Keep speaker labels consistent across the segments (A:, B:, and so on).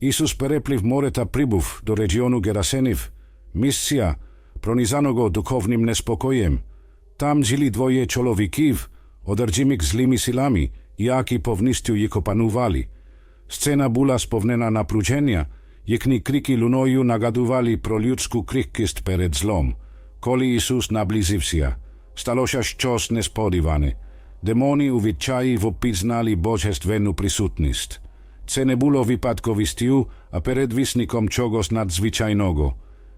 A: Исус переплив морета прибув до региону Герасенив, мисија, пронизано го духовним неспокојем. Там жили двоје човекив, одржимик злими силами, јаки повнистју ја копанували. Сцена була сповнена на напружења, јекни крики луноју нагадували пролюдску криккист перед злом. Коли Исус наблизивсија, сталошаш чос несподиване. Демони увичаји во пизнали божествену присутност – Це не було випадковістю, а передвісником чогось надзвичайного.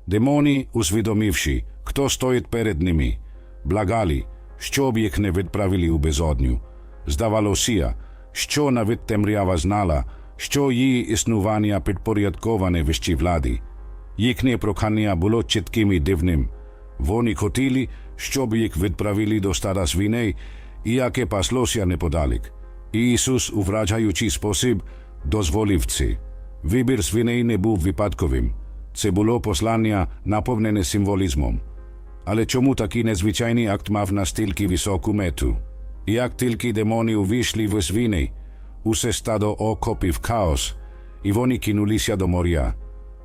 A: Демони, усвідомивши, хто стоїть перед ними, благали, щоб їх не відправили у безодню. Здавалося, що навіть темрява знала, що її існування підпорядковане вищій владі. Їхнє прохання було чітким і дивним. Вони хотіли, щоб їх відправили до стада свиней, і яке паслося неподалік. І Ісус у вражаючий спосіб дозволив це. Вибір свиней не був випадковим. Це було послання, наповнене символізмом. Але чому такий незвичайний акт мав настільки високу мету? Як тільки демони увійшли в свиней, усе стадо окопив хаос, і вони кинулися до моря.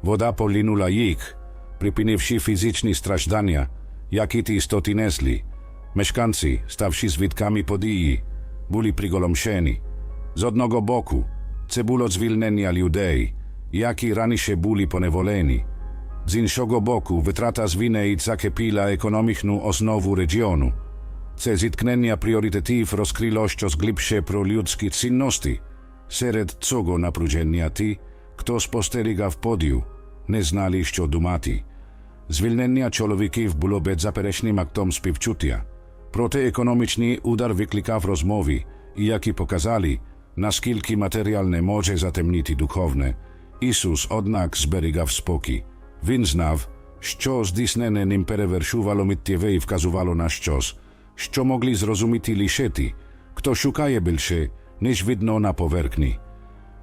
A: Вода полінула їх, припинивши фізичні страждання, які ті істоти несли. Мешканці, ставши свідками події, були приголомшені. З одного боку, це було звільнення людей, які раніше були поневолені. З іншого боку, витрата свиней закипіла економічну основу регіону. Це зіткнення пріоритетів розкрило щось глибше про людські цінності. Серед цього напруження ті, хто спостерігав подію, не знали, що думати. Звільнення чоловіків було беззаперечним актом співчуття. Проте економічний удар викликав розмови, які показали, наскільки матеріальне може затемнити духовне. Ісус, однак, зберігав спокій. Він знав, що здійснене ним перевершувало миттєве і вказувало на щось, що могли зрозуміти лише ті, хто шукає більше, ніж видно на поверхні.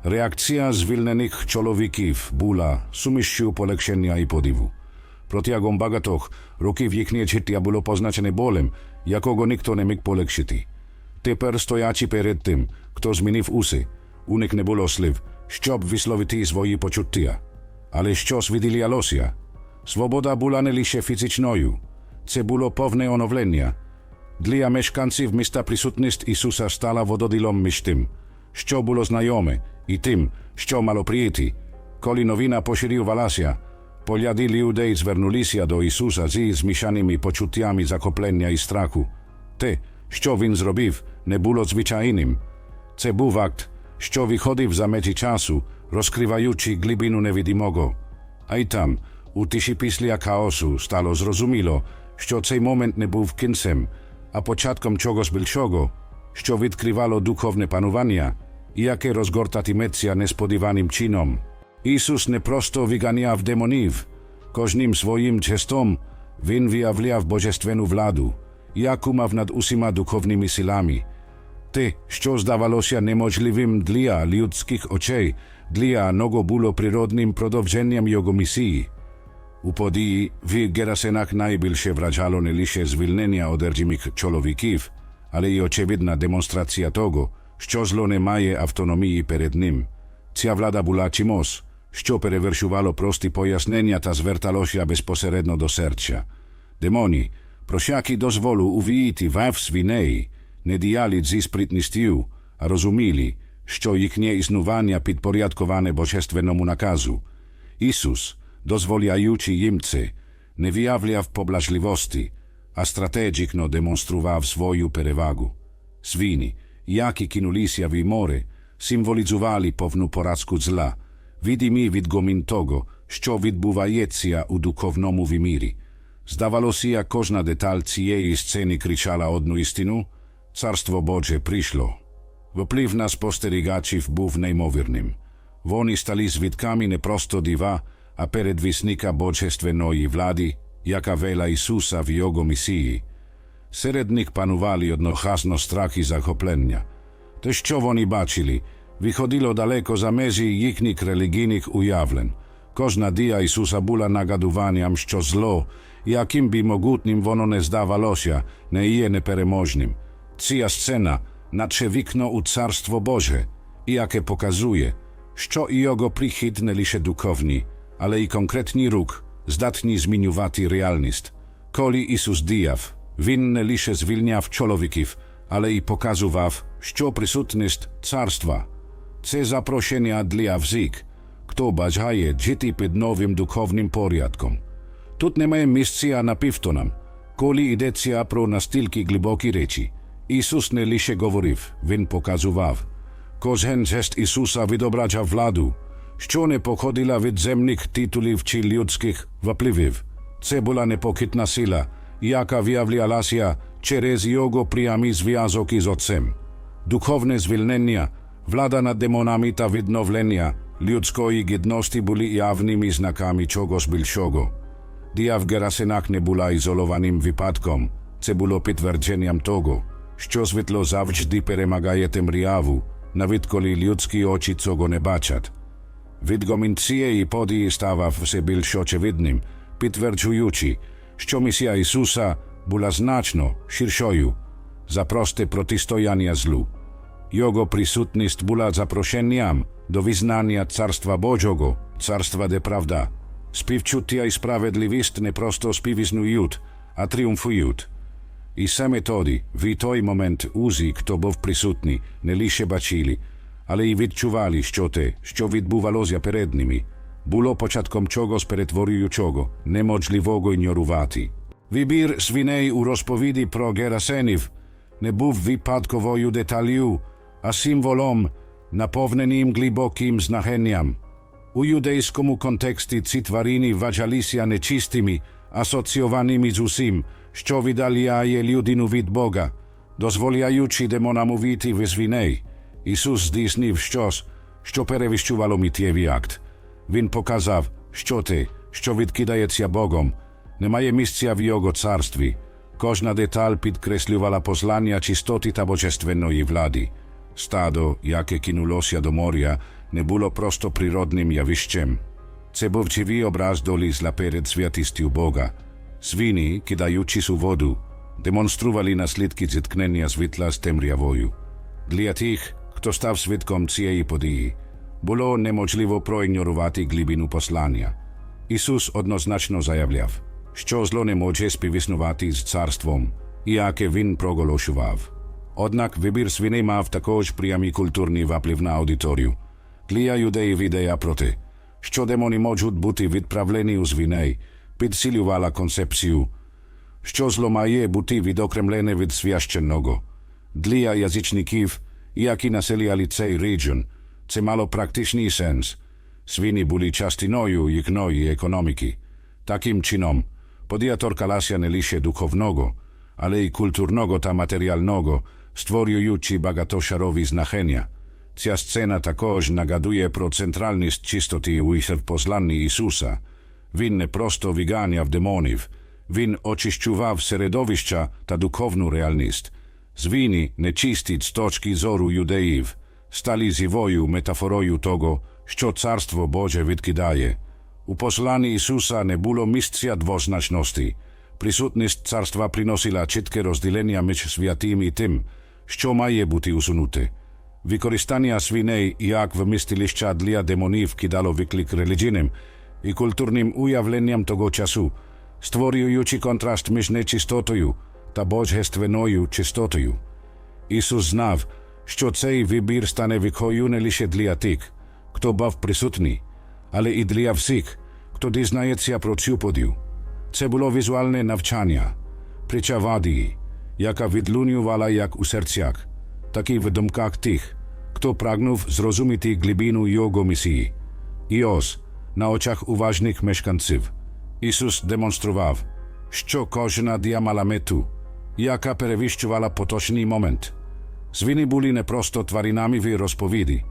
A: Реакція звільнених чоловіків була сумішчю полегшення і подиву. Протягом багатьох років їхнє життя було позначене болем, якого ніхто не міг полегшити. Тепер, стоячи перед тим, хто змінив усе, у них не було слів, щоб висловити свої почуття. Але щось виділялося. Свобода була не лише фізичною. Це було повне оновлення. Для мешканців міста присутність Ісуса стала вододилом між тим, що було знайоме, і тим, що мало прийти. Коли новина поширювалася, погляди людей звернулися до Ісуса зі змішаними почуттями захоплення і страху. Те, що він зробив, не було звичайним. Це був акт, що виходив за межі часу, розкриваючи глибину невидимого. А й там, у тиші після хаосу, стало зрозуміло, що цей момент не був кінцем, а початком чогось більшого, що відкривало духовне панування, і яке розгортатиметься несподіваним чином. Ісус не просто виганяв демонів, кожним своїм жестом він виявляв божественну владу, јакумав над усима духовними силами. Те, што здавалося неможливим длија людских очеј, длија много було природним продовженијам јого мисији. У подији ви Герасенак најбилше враджало не лише звилненија од ерджимик човекив, але и очевидна демонстрација того, што зло немае автономији перед ним. Цја влада була чимос, што перевршувало прости појасненијата зверталося безпосередно до срча. Демони, просяки дозволу увійти в свиней, не діяли зі спритністю, а розуміли, що їхнє існування підпорядковане божественному наказу. Ісус, дозволяючи їм це, не виявляв поблажливості, а стратегічно демонстрував свою перевагу. Свині, які кинулися в море, символізували повну поразку зла, відімі відгомін того, що відбувається у духовному вимірі. Здавалося, кожна деталь цієї сцени кричала одну істину – Царство Боже прийшло. Вплив на спостерігачів був неймовірним. Вони стали свідками не просто дива, а передвісника божественної влади, яка вела Ісуса в його місії. Серед них панували одночасно страх і захоплення. Те, що вони бачили, виходило далеко за межі їхніх релігійних уявлень. Кожна дія Ісуса була нагадуванням, що зло, яким би могутнім воно не здавалося, не є непереможним. Ця сцена, наче вікно у Царство Боже, яке показує, що і його прихід не лише духовний, але й конкретний рух, здатний змінювати реальність. Коли Ісус діяв, Він не лише звільняв чоловіків, але й показував, що присутність царства – це запрошення для всіх, хто бажає жити під новим духовним порядком. Тут немає місця на півтонам, коли йдеться про настільки глибокі речі. Ісус не лише говорив, Він показував. Кожен жест Ісуса відображав владу, що не походила від земних титулів чи людських впливів. Це була непохитна сила, яка виявлялася через його прямий зв'язок із Отцем. Духовне звільнення, влада над демонами та відновлення людської гідності були явними знаками чогось більшого. Дія в Герасинах не була ізолованим випадком, це було підтвердженням того, що світло завжди перемагає темряву, навіть коли людські очі цього не бачать. Відгомін цієї події ставав все більш очевидним, підтверджуючи, що місія Ісуса була значно ширшою за просте протистояння злу. Його присутність була запрошенням до визнання Царства Божого, Царства де правда. Співчуття і справедливість не просто співіснують, а тріумфують. І саме тоді, в той момент узі, хто був присутній, не лише бачили, але й відчували, що те, що відбувалося перед ними, було початком чогось перетворюючого, неможливого ігнорувати. Вибір свиней у розповіді про Герасенів не був випадковою деталью, а символом, наповненим глибоким знахенням. У юдейському контексті ці тварини вважалися нечистими, асоціованими з усім, що віддаляє людину від Бога, дозволяючи демонам увійти в свиней. Ісус здійснив щось, що перевищувало миттєвий акт. Він показав, що те, що відкидається Богом, не має місця в Його царстві. Кожна деталь підкреслювала послання чистоти та божественної влади. Стадо, яке кинулося до моря, не було просто природним явищем. Це був живий образ долі зла перед святістю Бога. Свині, кидаючись у воду, демонстрували наслідки зіткнення світла з темрявою. Для тих, хто став свідком цієї події, було неможливо проігнорувати глибину послання. Ісус однозначно заявляв, що зло не може співіснувати з царством, яке він проголошував. Однак вибір свиней мав також прямий культурний вплив на аудиторію. Для юдеїв ідея про те, що демони можуть бути відправлені у свиней, підсилювала концепцію, що зло має бути відокремлене від священного. Для язичників, які населяли цей регіон, це мало практичний сенс. Свині були частиною їхньої економіки. Таким чином, подія торкалася не лише духовного, але й культурного та матеріального, створюючи багатошарові знахення. Ця сцена також нагадує про центральність чистоти у посланні Ісуса. Він не просто виганяв демонів, він очищував середовища та духовну реальність. Звіни нечисті з точки зору юдеїв стали живою метафорою того, що Царство Боже відкидає. У посланні Ісуса не було місця двозначності. Присутність царства приносила чітке розділення між святим і тим, що має бути усунуте. Використання свиней як вмістилища для демонів кидало виклик релігійним і культурним уявленням того часу, створюючи контраст між нечистотою та божественною чистотою. Ісус знав, що цей вибір стане вихою не лише для тих, хто був присутній, але і для всіх, хто дізнається про цю подію. Це було візуальне навчання, притча Вадії, яка відлунювала як у серцях, так і в думках тих, хто прагнув зрозуміти глибину його місії. І ось, на очах уважних мешканців, Ісус демонстрував, що кожна дія мала мету, яка перевищувала поточний момент. Свини були не просто тваринами в розповіді,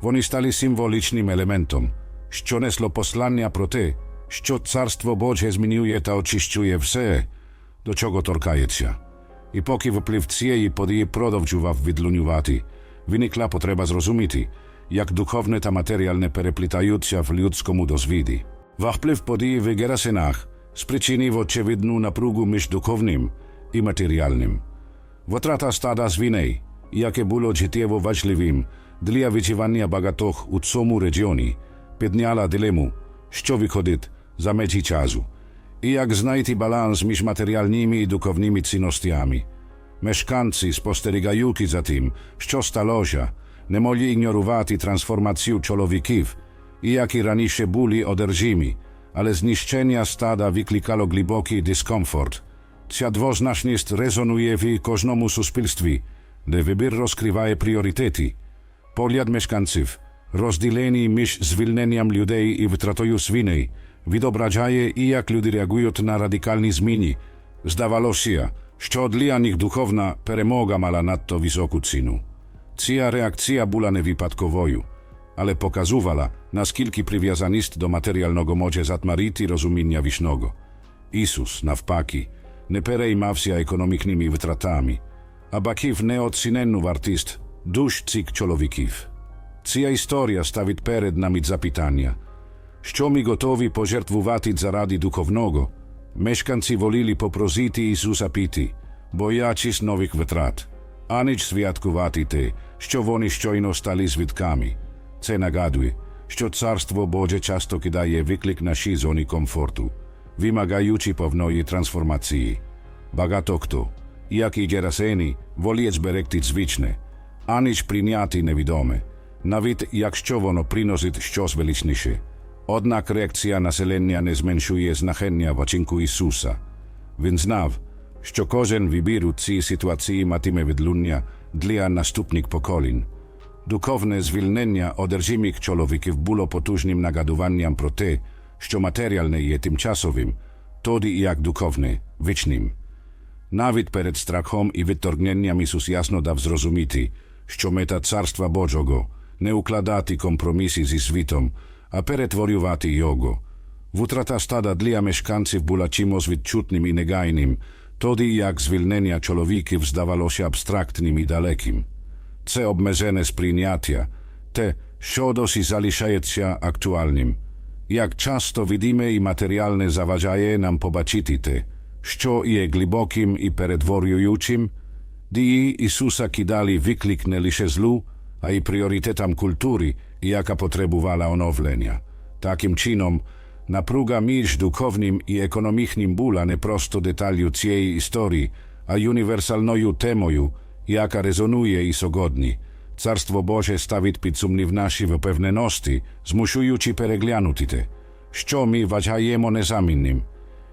A: вони стали символічним елементом, що несло послання про те, що Царство Боже змінює та очищує все, до чого торкається. І поки вплив цієї події продовжував відлунювати, виникла потреба зрозуміти, як духовне та матеріальне переплітаються в людському дозвіді. Вплив події в Герасинах спричинив очевидну напругу між духовним і матеріальним. Витрата стада свиней, яке було життєво важливим, для виживання багатьох у цьому регіоні підняла дилему, що виходить за межі часу, і як знайти баланс між матеріальними і духовними цінностями. Мешканці, спостерігаючи за тим, що сталося, не могли ігнорувати трансформацію чоловіків, і які раніше були одержимі, але знищення стада викликало глибокий дискомфорт. Ця двозначність резонує в кожному суспільстві, де вибір розкриває пріоритети. Погляд мешканців, розділені між звільненням людей і втратою свиней, відображає і як люди реагують на радикальні зміни. Здавалося, що для них духовна перемога мала надто високу ціну. Ця реакція була не випадковою, але показувала, наскільки прив'язаність до матеріального може затмарити розуміння вічного. Ісус, навпаки, не переймався економічними витратами, а бачив неоціненну вартість душ цих чоловіків. Ця історія ставить перед нами запитання, що ми готові пожертвувати заради духовного. Мешканці воліли попросити Ісуса піти, боячись нових витрат, а ніч святкувати те, що вони щойно стали свідками. Це нагадує, що Царство Боже часто кидає виклик нашій зоні комфорту, вимагаючи повної трансформації. Багато хто, як і Герасені, воліє зберегти звичне, аніж прийняти невідоме, навіть якщо воно приносить щось величніше. Однак реакція населення не зменшує значення вчинку Ісуса. Він знав, що кожен вибір у цій ситуації матиме відлуння для наступних поколінь. Духовне звільнення одержимих чоловіків було потужним нагадуванням про те, що матеріальне є тимчасовим, тоді як духовне – вічним. Навіть перед страхом і відторгненням Ісус ясно дав зрозуміти, що мета Царства Божого – не укладати компроміси зі світом, aperetvorjuvati jogu. Wutrata stada dla mieszkańców była czymś odczutnym i negajnym, tody jak zwilnenia człowieków zdawało się abstraktnym i dalekim. Ce obmezene spriniatia, te co dosi zaliszaje się aktualnym. Jak często widzimy i materialne zawadzaje nam pobaczyty te, co je głębokim i peredworjujucim, dii Isusa kidali wykliknęli się zlu, a i priorytetam kultury – яка потребувала оновлення. Таким чином, напруga між духовним і економічним була не просто деталю цієї історії, а універсальною темою, яка резонує і сьогодні. Царство Боже ставить під сумнів наші впевненості, змушуючи переглянути те, що ми вважаємо незамінним.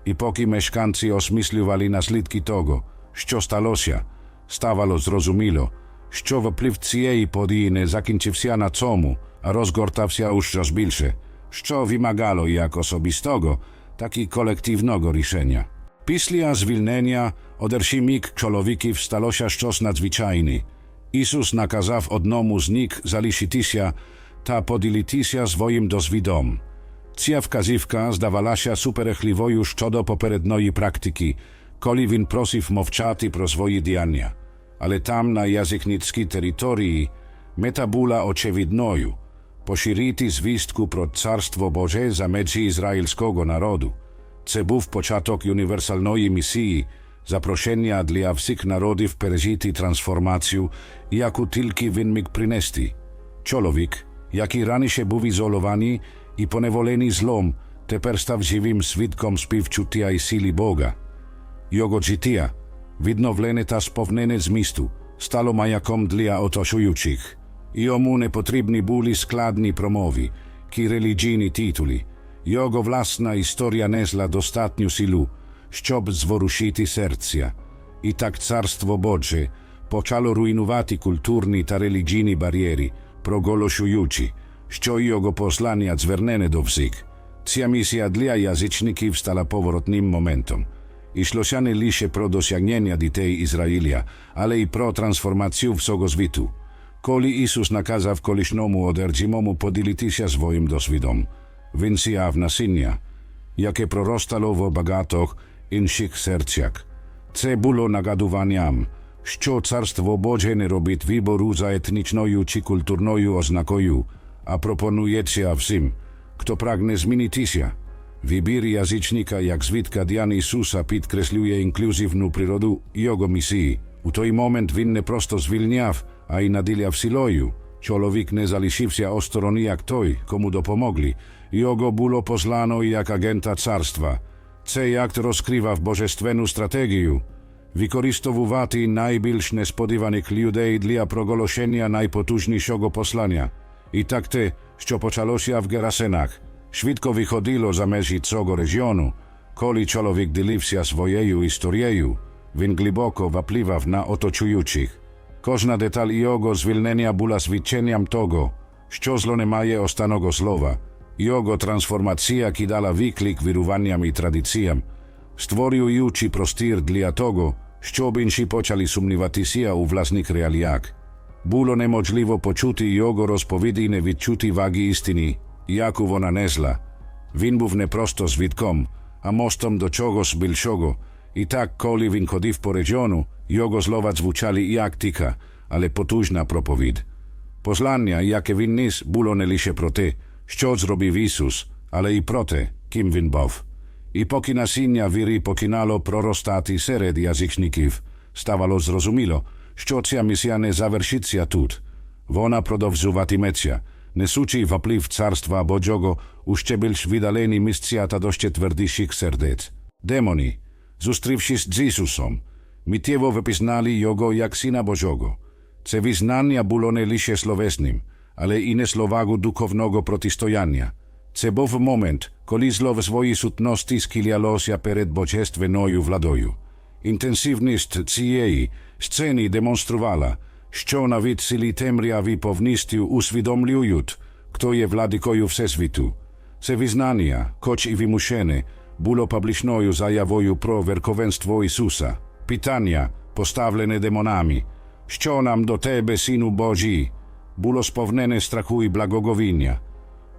A: І поки мешканці осмислювали наслідки того, що сталося, ставало зрозуміло, що вплив цієї події не закінчився на цьому, а розгортався у щось більше, що вимагало як особистого, так і колективного рішення. Після звільнення одержимих чоловіків сталося щось надзвичайне. Ісус наказав одному з них залишитися та поділитися своїм досвідом. Ця вказівка здавалася суперечливою щодо попередньої практики, коли він просив мовчати про свої діяння. Але там, на язикницькій території, мета була очевидною – поширити звістку про Царство Боже за межі ізраїльського народу. Це був початок універсальної місії, запрошення для всіх народів пережити трансформацію, яку тільки він міг принести. Чоловік, який раніше був ізольований і поневолений злом, тепер став живим свідком співчуття і сили Бога. Його життя, відновлене та сповнене змісту, стало маяком для оточуючих. Йому не потрібні були складні промови, ки релігійні титули. Його власна історія несла достатню силу, щоб зворушити серця. І так царство Боже почало руйнувати культурні та релігійні бар'єри, проголошуючи, що його послання звернене до всіх. Ця місія для язичників стала поворотним моментом. Йшлося не лише про досягнення дітей Ізраїля, але й про трансформацію всього світу. Коли Ісус наказав колишньому одержимому поділитися своїм досвідом, він сіяв насіння, яке проростало в багатьох інших серцях. Це було нагадуванням, що Царство Боже не робить вибору за етнічною чи культурною ознакою, а пропонується всім, хто прагне змінитися. Вибір язичника як звідка Діан Ісуса підкреслює інклюзивну природу його місії. У той момент він не просто звільняв, a i Nadylia w Siloju. Człowiek nie zaliszywся ostrony toj, komu dopomogli. Jogo bulo poznano i jak agenta carstwa. C akt rozkrywa w bożestwenu strategię. Wykorzystowuwaty najbilż niespodywanych ludzi dla progoloszenia najpotężniejszego poslania. I tak te, co poczalo się w Gerasenach. Świtko wychodzilo za meży cego regionu, koli człowiek dyliwsia swojeju historieju, win głęboko wapliwał na otoczujących. Każda detal jego zwilnienia była zwiczeniem tego, що zlo maje ostanego slova. Jogo transformacija, ki dala viklik virovanjam i tradicijam, stvorjujući prostir dlija togo, što binši počali sumnivati sija u vlasnik realijak. Bulo nemožljivo počuti jogo rozpovidi i ne vidčuti vagi istini, jaku vona nezla. Vinbuv ne prosto z vidkom, a mostom do čogos bilšogo, I tak kolivin kod v po regionu, jogoslovac vučali jak tika, ale potužna propovid. Poslanja, jaké vin nis, bulo ne liše prote, što zrobiv Isus, ale i prote, kim vin bov. I pokina sinja viri pokinalo prorostati sered jazikšnikiv, stavalo zrozumilo, što cia misija ne završicija tut. Vona prodovzuvati mecija, nesući vapliv carstva Bođogo, ušće bilš vidaleni miscijata došće tvrdiših serdec. Demoni, зустрівшись з Ісусом, миттєво випізнали його як Сина Божого. Це визнання було не лише словесним, але і несло вагу духовного протистояння. Це був момент, коли зло в своїй сутності схилялося перед божественною владою. Інтенсивність цієї сцени демонструвала, що навіть силі темряви повністю усвідомлюють, хто є владикою Всесвіту. Це визнання, хоч і вимушене, було публічною заявою про верховенство Ісуса. Питання, поставлене демонами, що нам до тебе, Сину Божий, було сповнене страху і благоговіння.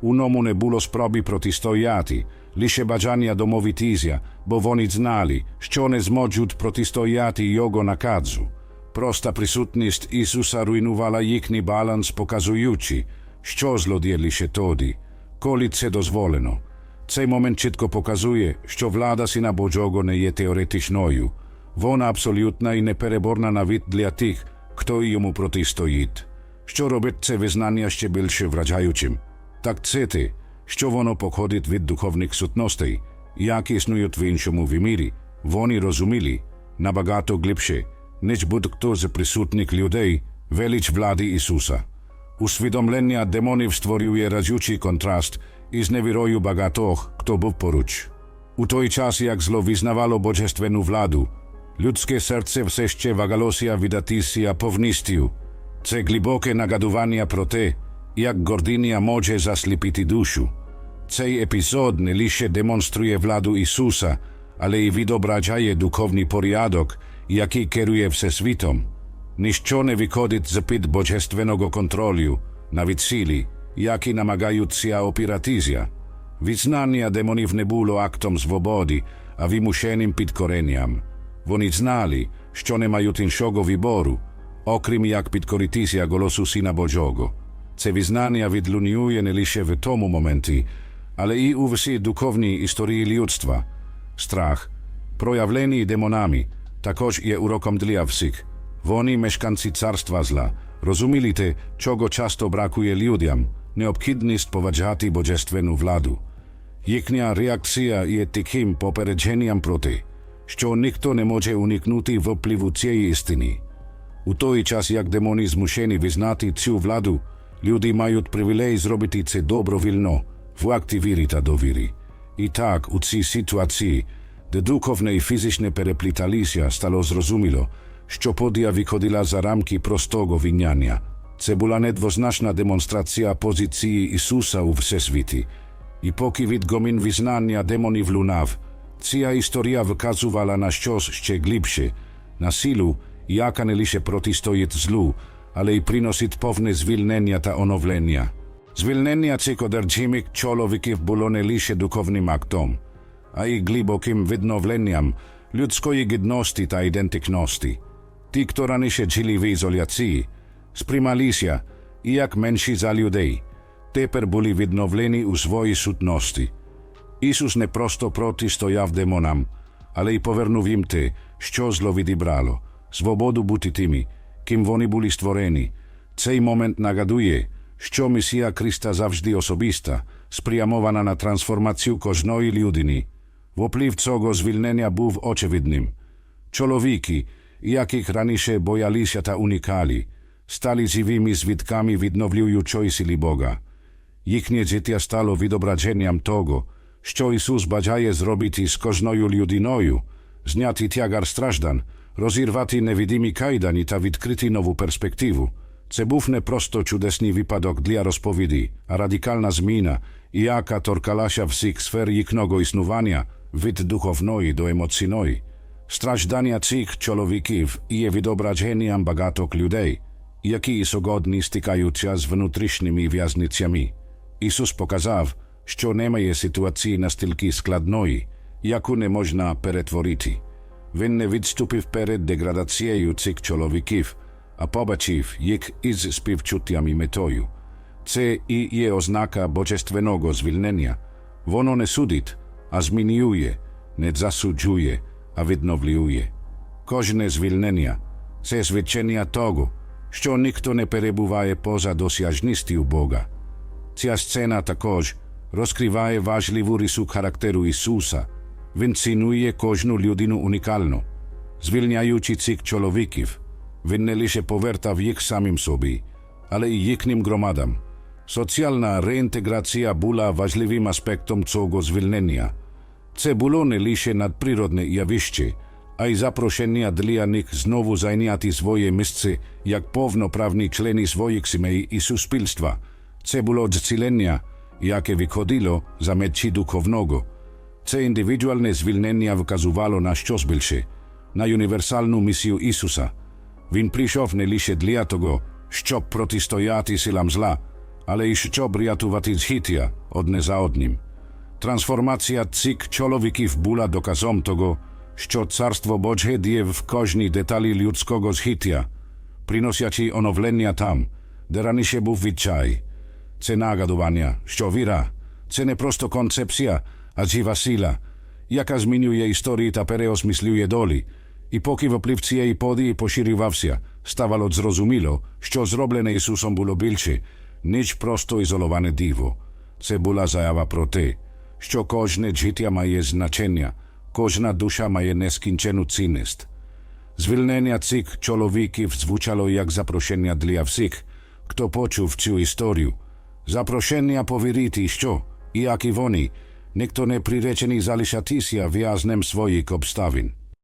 A: У ньому не було спроби протистояти, лише бажання домовитися, бо вони знали, що не зможуть протистояти його наказу. Проста присутність Ісуса руйнувала їхній баланс, показуючи, що злодіє лише тоді, коли це дозволено. Цей момент чітко показує, що влада Сина Божого не є теоретичною. Вона абсолютна і непереборна навіть для тих, хто йому протистоїть. Що робить це визнання ще більше вражаючим? Так це те, що воно походить від духовних сутностей, які існують в іншому вимірі, вони розуміли набагато глибше, ніж будь-хто з присутніх людей велич влади Ісуса. Усвідомлення демонів створює разючий контраст Із невірою багатох, хто був поруч. У той час, як зло визнавало божественну владу, людське серце все ще вагалося віддатися повністю. Це глибоке нагадування про те, як гординя може засліпити душу. Цей епізод не лише демонструє владу Ісуса, але й відображає духовний порядок, який керує всесвітом. Ніщо не виходить з-під божественного контролю, навіть сили, які намагаються опиратися. Визнання демонів не було актом свободи, а вимушеним підкоренням. Вони знали, що не мають іншого вибору, окрім як підкоритися голосу Сина Божого. Це визнання відлунює не лише в тому моменті, але і у всій духовній історії людства. Страх, проявлений демонами, також є уроком для всіх. Вони, мешканці царства зла, розуміли те, чого часто бракує людям, необхідність поважати божественну владу. Їхня реакція є таким попередженням проти, що ніхто не може уникнути впливу цієї істини. У той час, як демони змушені визнати цю владу, люди мають привілей зробити це добровільно, в акті віри та довіри. І так, у цій ситуації, де духовне і фізичне перепліталися, стало зрозуміло, що подія виходила за рамки простого віняння. Cebula nedwoznaczna demonstracja pozycji Isusa u wszechświecie. I póki wid gomin wyznania demoni wlunaw, cija historia wykazywała na coś jeszcze głębsze, na silu, jaka nie lisie protistojet zlu, ale i prinosit powne zwilnenia ta onowlenia. Zwilnenia ci koderdzimik czolowików było nie lisie duchownym aktom, a i głębokim widnowleniam ludzkoj jedności ta identyczności. Ti, która nie siedzieli w izolacji, сприймалися як менші за людей, тепер були відновлені у своїй сутності. Ісус не просто протистояв демонам, але й повернув їм те, що зло відібрало, свободу бути тими, ким вони були створені. Цей момент нагадує, що місія Христа завжди особиста, спрямована на трансформацію кожної людини. Вплив цього звільнення був очевидним. Чоловіки, яких раніше боялися та уникали, стали живими свідками відновлюючої сили Бога. Їхнє життя стало відображенням того, що Ісус бажає зробити з кожною людиною, зняти тягар страждан, розірвати невидимі кайдані та відкрити нову перспективу. Це був не просто чудесний випадок для розповіді, а радикальна зміна, яка торкалася всіх сфер їхнього існування, від духовної до емоційної. Страждання цих чоловіків є відображенням багатьох людей, які сьогодні стикаються з внутрішніми в'язницями. Ісус показав, що немає ситуації настільки складної, яку не можна перетворити. Він не відступив перед деградацією цих чоловіків, а побачив їх із співчуттям і метою. Це і є ознака божественного звільнення. Воно не судить, а змінює, не засуджує, а відновлює. Кожне звільнення – це свідчення того, що ніхто не перебуває поза досяжністю Бога. Ця сцена також розкриває важливу рису характеру Ісуса. Він цінує кожну людину унікально. Звільняючи цих чоловіків, він не лише повертав їх самим собі, але й їхнім громадам. Соціальна реінтеграція була важливим аспектом цього звільнення. Це було не лише надприродне явище, а й запрошення для них знову зайняти своє місце як повноправні члени своїх сімей і суспільства. Це було зцілення, яке виходило за межі духовного. Це індивідуальне звільнення вказувало на щось більше, на універсальну місію Ісуса. Він прийшов не лише для того, щоб протистояти силам зла, але й щоб рятувати життя одне за одним. Трансформація цих чоловіків була доказом того, що Царство Боже діє в кожній деталі людського життя, приносячи оновлення там, де раніше був відчай. Це нагадування, що віра – це не просто концепція, а жива сила, яка змінює історії та переосмислює долі. І поки вплив цієї події поширювався, ставало зрозуміло, що зроблене Ісусом було більше, ніж просто ізоловане диво. Це була заява про те, що кожне життя має значення, кожна душа має нескінчену цінність. Звільнення цих чоловіків звучало як запрошення для всіх, хто почув цю історію. Запрошення повірити, що, як і вони, ніхто не приречений залишатися в'язнем своїх обставин.